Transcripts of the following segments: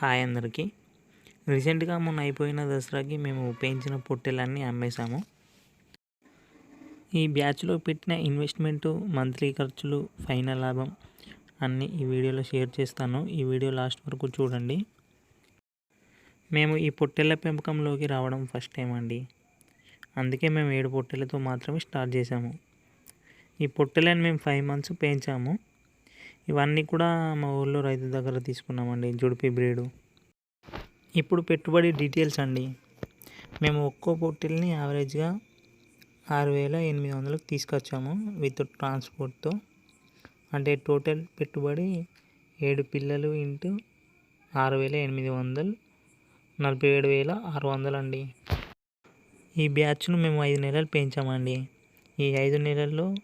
Hi అందరికీ. రీసెంట్గా మొన్న అయిపోయిన దసరాకి మేము పెంచిన పొట్టెలన్నీ అమ్మేశాము. ఈ బ్యాచ్లో పెట్టిన ఇన్వెస్ట్మెంట్ మంత్లీ ఖర్చులు ఫైనల్ లాభం అన్నీ ఈ వీడియోలో షేర్ చేస్తాను. ఈ వీడియో లాస్ట్ వరకు చూడండి. మేము ఈ పొట్టెల పెంపకంలోకి రావడం ఫస్ట్ టైం అండి. అందుకే మేము ఏడు పొట్టెలతో మాత్రమే స్టార్ట్ చేసాము ఈ పొట్టెలను మేము ఫైవ్ మంత్స్ పెంచాము. ఇవన్నీ కూడా మా ఊళ్ళో రైతు దగ్గర తీసుకున్నామండి జుడిపి బ్రీడు. ఇప్పుడు పెట్టుబడి డీటెయిల్స్ అండి. మేము ఒక్కో పొట్టిల్ని యావరేజ్గా ఆరు వేల ఎనిమిది వందలకు తీసుకొచ్చాము విత్ ట్రాన్స్పోర్ట్తో. అంటే టోటల్ పెట్టుబడి ఏడు పిల్లలు ఇంటూ ఆరు వేల ఎనిమిది వందలు నలభై ఏడు వేల ఆరు వందలు అండి. ఈ బ్యాచ్ను మేము ఐదు నెలలు పెంచామండి. ఈ ఐదు నెలల్లో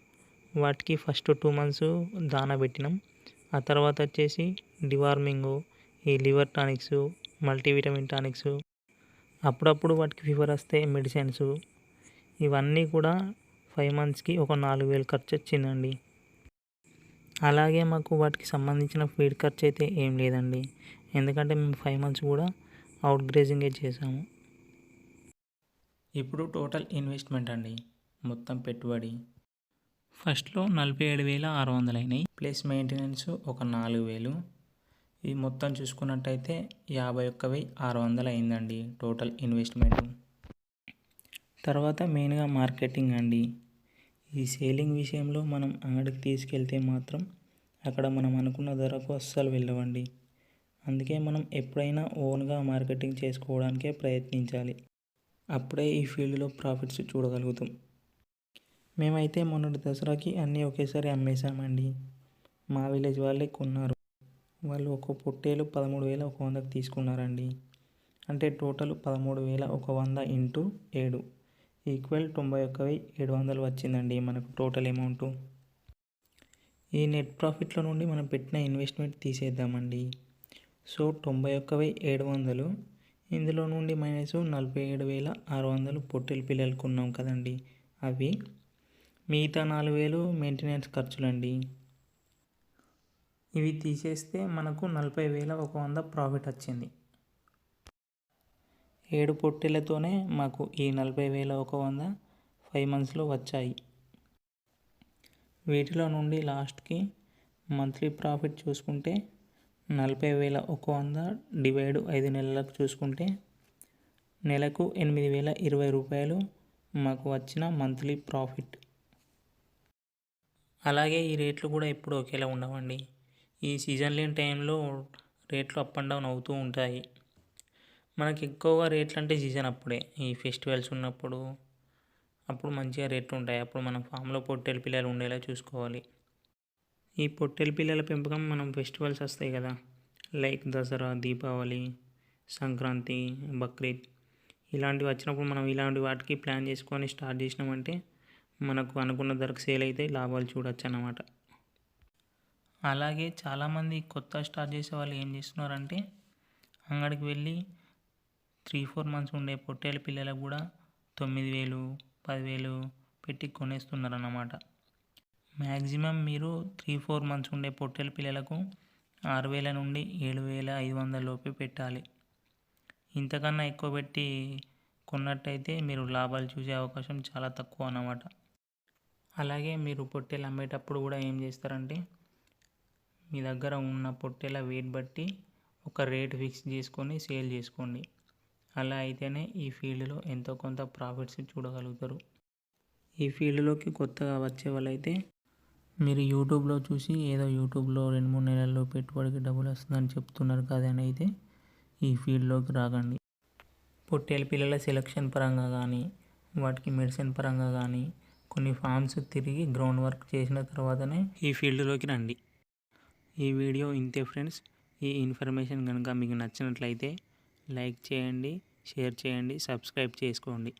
వాటికి ఫస్ట్ టూ మంత్స్ దానా పెట్టినాం. ఆ తర్వాత వచ్చేసి డివార్మింగు ఈ లివర్ టానిక్స్ మల్టీవిటమిన్ టానిక్స్ అప్పుడప్పుడు వాటికి ఫీవర్ వస్తే మెడిసిన్స్. ఇవన్నీ కూడా ఫైవ్ మంత్స్కి ఒక నాలుగు వేలు ఖర్చు వచ్చిందండి. అలాగే మాకు వాటికి సంబంధించిన ఫీడ్ ఖర్చు అయితే ఏం లేదండి. ఎందుకంటే మేము ఫైవ్ మంత్స్ కూడా అవుట్ గ్రేజింగే చేసాము ఇప్పుడు టోటల్ ఇన్వెస్ట్మెంట్ అండి. మొత్తం పెట్టుబడి ఫస్ట్లో నలభై ఏడు వేల ఆరు వందలు అయినాయి ప్లస్ మెయింటెనెన్స్ ఒక నాలుగు వేలు. ఇది మొత్తం చూసుకున్నట్టయితే యాభై ఒక్క వెయ్యి ఆరు వందలు అయిందండి టోటల్ ఇన్వెస్ట్మెంట్. తర్వాత మెయిన్గా మార్కెటింగ్ అండి. ఈ సేలింగ్ విషయంలో మనం అంగడికి తీసుకెళ్తే మాత్రం అక్కడ మనం అనుకున్న ధరకు అస్సలు వెళ్ళవండి. అందుకే మనం ఎప్పుడైనా ఓన్గా మార్కెటింగ్ చేసుకోవడానికే ప్రయత్నించాలి. అప్పుడే ఈ ఫీల్డ్లో ప్రాఫిట్స్ చూడగలుగుతాం. మేమైతే మొన్నటి దసరాకి అన్నీ ఒకేసారి అమ్మేశామండి. మా విలేజ్ వాళ్ళే కొన్నారు. వాళ్ళు ఒక పొట్టేలు పదమూడు వేల ఒక వందకు తీసుకున్నారండి. అంటే టోటల్ పదమూడు వేల ఒక వంద ఇంటూ ఏడు. ఈక్వల్ తొంభై ఒక్క వెయ్యి ఏడు వందలు వచ్చిందండి మనకు టోటల్ అమౌంట్. ఈ నెట్ ప్రాఫిట్లో నుండి మనం పెట్టిన ఇన్వెస్ట్మెంట్ తీసేద్దామండి. సో తొంభై ఒక్క వెయ్యి ఏడు వందలు. ఇందులో నుండి మైనస్ నలభై ఏడు వేల ఆరు వందలు పొట్టెల పిల్లలు కొన్నాం కదండి. అవి మిగతా నాలుగు వేలు మెయింటెనెన్స్ ఖర్చులండి. ఇవి తీసేస్తే మనకు నలభై వేల ఒక వంద ప్రాఫిట్ వచ్చింది. ఏడు పొట్టెలతోనే మాకు ఈ నలభై వేల ఒక వంద ఫైవ్ మంత్స్లో వచ్చాయి. వీటిలో నుండి లాస్ట్కి మంత్లీ ప్రాఫిట్ చూసుకుంటే నలభై వేల ఒక వంద డివైడ్ ఐదు నెలలకు చూసుకుంటే నెలకు ఎనిమిది వేల ఇరవై రూపాయలు మాకు వచ్చిన మంత్లీ ప్రాఫిట్ అలాగే ఈ రేట్లు కూడా ఎప్పుడు ఒకేలా ఉండవండి. ఈ సీజన్ లేని టైంలో రేట్లు అప్ అండ్ డౌన్ అవుతూ ఉంటాయి. మనకి ఎక్కువగా రేట్లు అంటే సీజన్ అప్పుడే. ఈ ఫెస్టివల్స్ ఉన్నప్పుడు అప్పుడు మంచిగా రేట్లు ఉంటాయి. అప్పుడు మనం ఫామ్లో పొట్టెల పిల్లలు ఉండేలా చూసుకోవాలి. ఈ పొట్టెల పిల్లల పెంపకం మనం ఫెస్టివల్స్ వస్తాయి కదా. లైక్ దసరా దీపావళి సంక్రాంతి బక్రీద్ ఇలాంటివి వచ్చినప్పుడు మనం ఇలాంటి వాటికి ప్లాన్ చేసుకొని స్టార్ట్ చేసినామంటే మనకు అనుకున్న ధరకు సేల్ అయితే లాభాలు చూడొచ్చు అన్నమాట అలాగే చాలామంది కొత్త స్టార్ట్ చేసే వాళ్ళు ఏం చేస్తున్నారంటే అంగడికి వెళ్ళి త్రీ ఫోర్ మంత్స్ ఉండే పొట్టేల పిల్లలకు కూడా తొమ్మిది వేలు పదివేలు పెట్టి కొనేస్తున్నారు అన్నమాట మ్యాక్సిమం మీరు త్రీ ఫోర్ మంత్స్ ఉండే పొట్టేల పిల్లలకు ఆరు వేల నుండి ఏడు వేల ఐదు వందల లోపే పెట్టాలి. ఇంతకన్నా ఎక్కువ పెట్టి కొన్నట్టయితే మీరు లాభాలు చూసే అవకాశం చాలా తక్కువ అన్నమాట. అలాగే మీరు పొట్టేలు అమ్మేటప్పుడు కూడా ఏం చేస్తారంటే మీ దగ్గర ఉన్న పొట్టేల వెయిట్ బట్టి ఒక రేట్ ఫిక్స్ చేసుకొని సేల్ చేసుకోండి. అలా అయితేనే ఈ ఫీల్డ్లో ఎంతో కొంత ప్రాఫిట్స్ చూడగలుగుతారు. ఈ ఫీల్డ్లోకి కొత్తగా వచ్చే వాళ్ళైతే మీరు యూట్యూబ్లో చూసి ఏదో యూట్యూబ్లో రెండు మూడు నెలల్లో పెట్టుబడికి డబ్బులు వస్తుందని చెప్తున్నారు కదా అని అయితే ఈ ఫీల్డ్లోకి రాకండి. పొట్టేల పిల్లల సెలక్షన్ పరంగా కానీ వాటికి మెడిసిన్ పరంగా కానీ కొన్ని ఫామ్స్ తిరిగి గ్రౌండ్ వర్క్ చేసిన తర్వాతనే ఈ ఫీల్డ్లోకి రండి. ఈ వీడియో ఇంతే ఫ్రెండ్స్. ఈ ఇన్ఫర్మేషన్ కనుక మీకు నచ్చినట్లయితే లైక్ చేయండి షేర్ చేయండి సబ్స్క్రైబ్ చేసుకోండి.